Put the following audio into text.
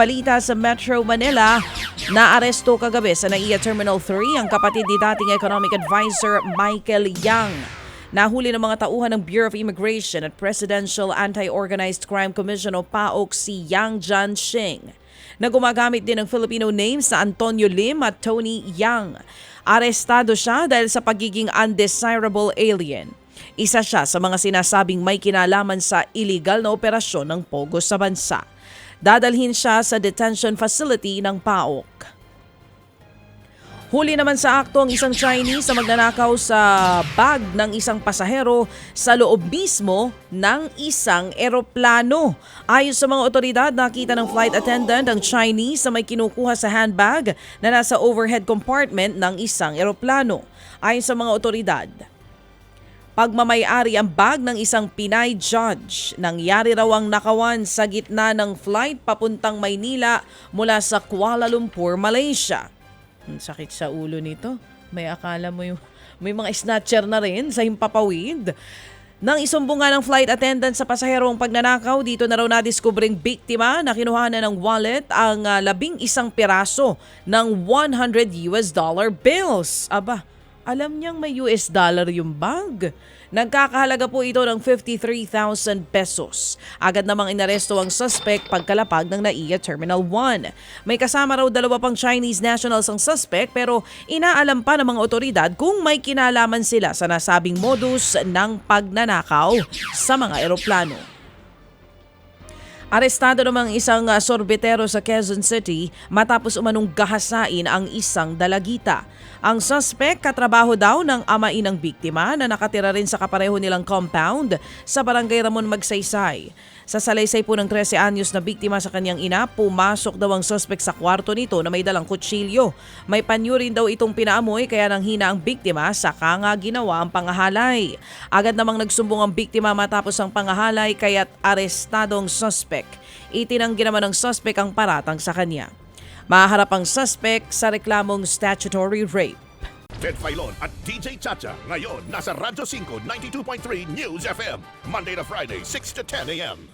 balita sa Metro Manila, naaresto kagabi sa NAIA Terminal 3 ang kapatid ni dating Economic Advisor Michael Yang. Nahuli ng mga tauhan ng Bureau of Immigration at Presidential Anti-Organized Crime Commission o PAOK si Yang Jianxing na gumagamit din ng Filipino names na Antonio Lim at Tony Yang. Arestado siya dahil sa pagiging undesirable alien. Isa siya sa mga sinasabing may kinalaman sa illegal na operasyon ng Pogo sa bansa. Dadalhin siya sa detention facility ng PAOK. Huli naman sa akto ang isang Chinese na magnanakaw sa bag ng isang pasahero sa loob mismo ng isang eroplano. Ayon sa mga otoridad, nakita ng flight attendant ang Chinese na may kinukuha sa handbag na nasa overhead compartment ng isang eroplano. Ayon sa mga otoridad, Pagmamayari ang bag ng isang Pinay judge. Nangyari raw ang nakawan sa gitna ng flight papuntang Maynila mula sa Kuala Lumpur, Malaysia. Ang sakit sa ulo nito. May akala mo yung may mga snatcher na rin sa himpapawid. Nang isumbong nga ng flight attendant sa pasahero ang pagnanakaw, dito na raw nadiskubring biktima na kinuha na ng wallet ang ah, labing isang piraso ng 100 US dollar bills. Aba, alam niyang may US dollar yung bag. Nagkakahalaga po ito ng 53,000 pesos. Agad namang inaresto ang suspect pagkalapag ng NAIA Terminal 1. May kasama raw dalawa pang Chinese nationals ang suspect pero inaalam pa ng mga otoridad kung may kinalaman sila sa nasabing modus ng pagnanakaw sa mga eroplano. Arestado namang isang uh, sorbetero sa Quezon City matapos umanong gahasain ang isang dalagita. Ang suspect katrabaho daw ng amain ng biktima na nakatira rin sa kapareho nilang compound sa barangay Ramon Magsaysay. Sa salaysay po ng 13 anyos na biktima sa kanyang ina, pumasok daw ang suspect sa kwarto nito na may dalang kutsilyo. May panyo rin daw itong pinaamoy kaya nang hina ang biktima saka nga ginawa ang pangahalay. Agad namang nagsumbong ang biktima matapos ang pangahalay kaya't arestado ang suspect. Itinanggi naman ng suspect ang paratang sa kanya. Maharap ang suspect sa reklamong statutory rape. Ted Filon at DJ Chacha. Ngayon, nasa Radyo 5, 92.3 News FM. Monday to Friday, 6 to 10 a.m.